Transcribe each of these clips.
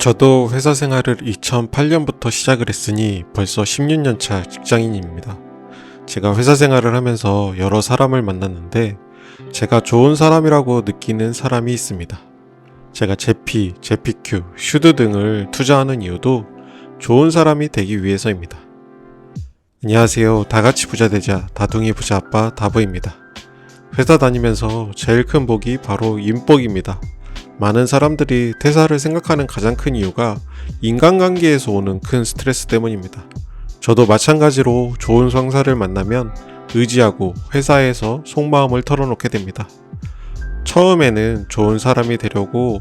저도 회사 생활을 2008년부터 시작을 했으니 벌써 16년 차 직장인입니다. 제가 회사 생활을 하면서 여러 사람을 만났는데 제가 좋은 사람이라고 느끼는 사람이 있습니다. 제가 제피, 제피큐, 슈드 등을 투자하는 이유도 좋은 사람이 되기 위해서입니다. 안녕하세요. 다같이 부자 되자 다둥이 부자 아빠 다브입니다. 회사 다니면서 제일 큰 복이 바로 인복입니다. 많은 사람들이 퇴사를 생각하는 가장 큰 이유가 인간관계에서 오는 큰 스트레스 때문입니다. 저도 마찬가지로 좋은 상사를 만나면 의지하고 회사에서 속마음을 털어놓게 됩니다. 처음에는 좋은 사람이 되려고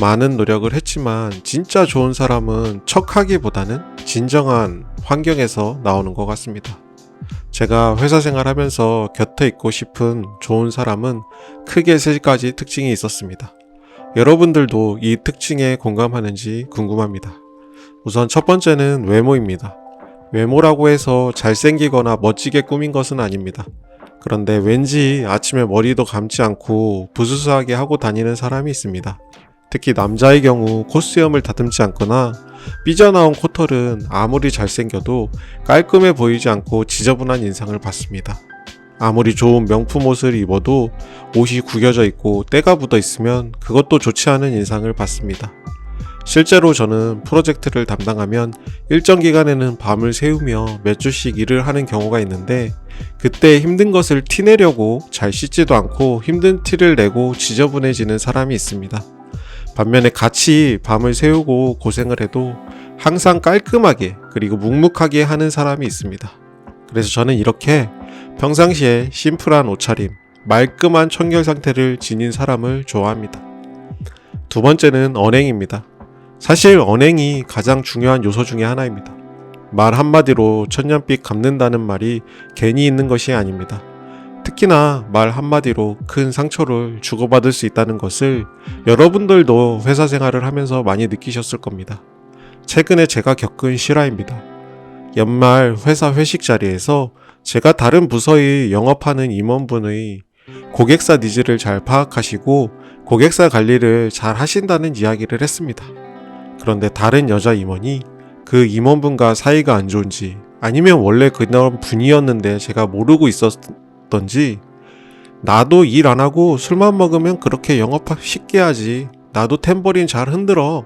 많은 노력을 했지만 진짜 좋은 사람은 척하기보다는 진정한 환경에서 나오는 것 같습니다. 제가 회사 생활하면서 곁에 있고 싶은 좋은 사람은 크게 세 가지 특징이 있었습니다. 여러분들도 이 특징에 공감하는지 궁금합니다. 우선 첫 번째는 외모입니다. 외모라고 해서 잘생기거나 멋지게 꾸민 것은 아닙니다. 그런데 왠지 아침에 머리도 감지 않고 부스스하게 하고 다니는 사람이 있습니다. 특히 남자의 경우 코스염을 다듬지 않거나 삐져나온 코털은 아무리 잘생겨도 깔끔해 보이지 않고 지저분한 인상을 받습니다. 아무리 좋은 명품 옷을 입어도 옷이 구겨져 있고 때가 묻어 있으면 그것도 좋지 않은 인상을 받습니다. 실제로 저는 프로젝트를 담당하면 일정 기간에는 밤을 새우며 몇 주씩 일을 하는 경우가 있는데 그때 힘든 것을 티내려고 잘 씻지도 않고 힘든 티를 내고 지저분해지는 사람이 있습니다. 반면에 같이 밤을 새우고 고생을 해도 항상 깔끔하게 그리고 묵묵하게 하는 사람이 있습니다. 그래서 저는 이렇게 평상시에 심플한 옷차림, 말끔한 청결 상태를 지닌 사람을 좋아합니다. 두 번째는 언행입니다. 사실 언행이 가장 중요한 요소 중의 하나입니다. 말 한마디로 천년빛 갚는다는 말이 괜히 있는 것이 아닙니다. 특히나 말 한마디로 큰 상처를 주고받을 수 있다는 것을 여러분들도 회사 생활을 하면서 많이 느끼셨을 겁니다. 최근에 제가 겪은 실화입니다. 연말 회사 회식 자리에서 제가 다른 부서의 영업하는 임원분의 고객사 니즈를 잘 파악하시고 고객사 관리를 잘 하신다는 이야기를 했습니다. 그런데 다른 여자 임원이 그 임원분과 사이가 안 좋은지 아니면 원래 그런 분이었는데 제가 모르고 있었던지 나도 일 안 하고 술만 먹으면 그렇게 영업 쉽게 하지 나도 탬버린 잘 흔들어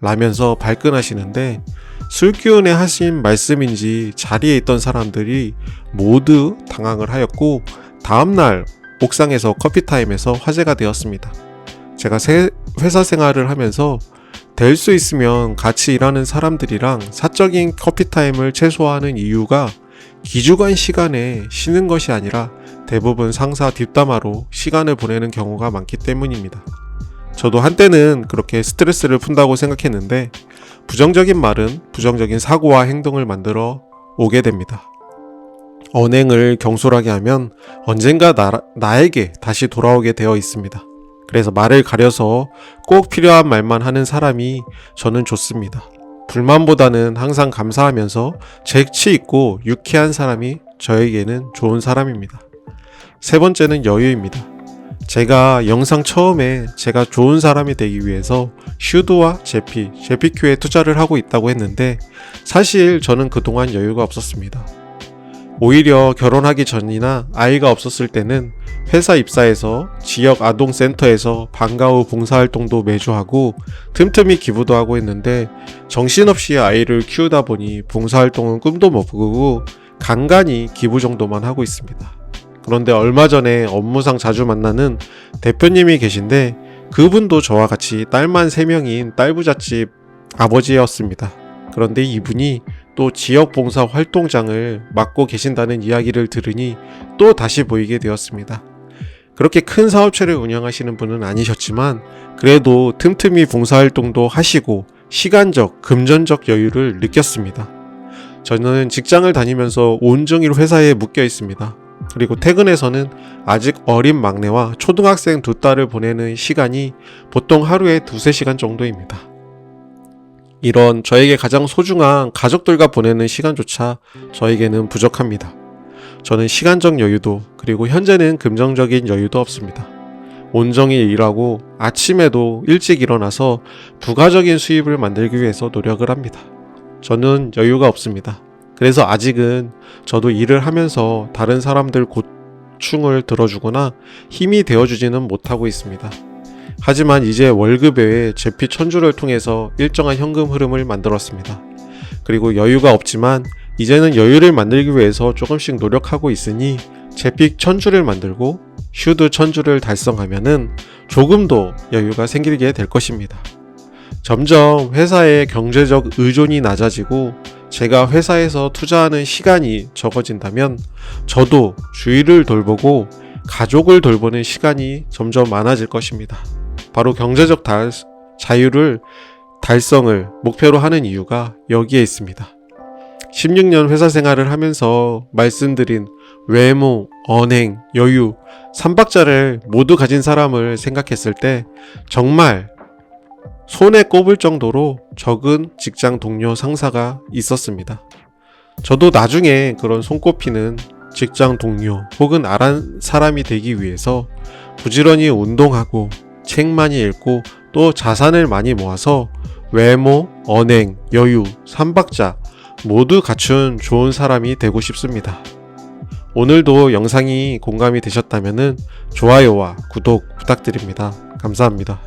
라면서 발끈하시는데 술 기운에 하신 말씀인지 자리에 있던 사람들이 모두 당황을 하였고 다음날 옥상에서 커피타임에서 화제가 되었습니다. 제가 세- 회사 생활을 하면서 될 수 있으면 같이 일하는 사람들이랑 사적인 커피타임을 최소화하는 이유가 기주간 시간에 쉬는 것이 아니라 대부분 상사 뒷담화로 시간을 보내는 경우가 많기 때문입니다. 저도 한때는 그렇게 스트레스를 푼다고 생각했는데 부정적인 말은 부정적인 사고와 행동을 만들어 오게 됩니다. 언행을 경솔하게 하면 언젠가 나, 나에게 다시 돌아오게 되어 있습니다. 그래서 말을 가려서 꼭 필요한 말만 하는 사람이 저는 좋습니다. 불만보다는 항상 감사하면서 재치 있고 유쾌한 사람이 저에게는 좋은 사람입니다. 세 번째는 여유입니다. 제가 영상 처음에 제가 좋은 사람이 되기 위해서 슈드와 제피, 제피큐에 투자를 하고 있다고 했는데 사실 저는 그동안 여유가 없었습니다. 오히려 결혼하기 전이나 아이가 없었을 때는 회사 입사해서 지역 아동센터에서 방과 후 봉사활동도 매주 하고 틈틈이 기부도 하고 했는데 정신없이 아이를 키우다 보니 봉사활동은 꿈도 못 꾸고 간간히 기부 정도만 하고 있습니다. 그런데 얼마 전에 업무상 자주 만나는 대표님이 계신데 그분도 저와 같이 딸만 3명인 딸부잣집 아버지였습니다. 그런데 이분이 또 지역 봉사 활동장을 맡고 계신다는 이야기를 들으니 또 다시 보이게 되었습니다. 그렇게 큰 사업체를 운영하시는 분은 아니셨지만 그래도 틈틈이 봉사활동도 하시고 시간적, 금전적 여유를 느꼈습니다. 저는 직장을 다니면서 온종일 회사에 묶여 있습니다. 그리고 퇴근해서는 아직 어린 막내와 초등학생 두 딸을 보내는 시간이 보통 하루에 두세 시간 정도입니다. 이런 저에게 가장 소중한 가족들과 보내는 시간조차 저에게는 부족합니다. 저는 시간적 여유도 그리고 현재는 금전적인 여유도 없습니다. 온종일 일하고 아침에도 일찍 일어나서 부가적인 수입을 만들기 위해서 노력을 합니다. 저는 여유가 없습니다. 그래서 아직은 저도 일을 하면서 다른 사람들 고충을 들어주거나 힘이 되어주지는 못하고 있습니다. 하지만 이제 월급 외에 제피 천주를 통해서 일정한 현금 흐름을 만들었습니다. 그리고 여유가 없지만 이제는 여유를 만들기 위해서 조금씩 노력하고 있으니 제픽 천주를 만들고 슈드 천주를 달성하면은 조금도 여유가 생기게 될 것입니다. 점점 회사의 경제적 의존이 낮아지고 제가 회사에서 투자하는 시간이 적어진다면 저도 주위를 돌보고 가족을 돌보는 시간이 점점 많아질 것입니다. 바로 경제적 달, 자유를 달성을 목표로 하는 이유가 여기에 있습니다. 16년 회사 생활을 하면서 말씀드린 외모, 언행, 여유, 삼박자를 모두 가진 사람을 생각했을 때 정말 손에 꼽을 정도로 적은 직장 동료 상사가 있었습니다. 저도 나중에 그런 손꼽히는 직장 동료 혹은 아란 사람이 되기 위해서 부지런히 운동하고 책 많이 읽고 또 자산을 많이 모아서 외모, 언행, 여유, 삼박자 모두 갖춘 좋은 사람이 되고 싶습니다. 오늘도 영상이 공감이 되셨다면 좋아요와 구독 부탁드립니다. 감사합니다.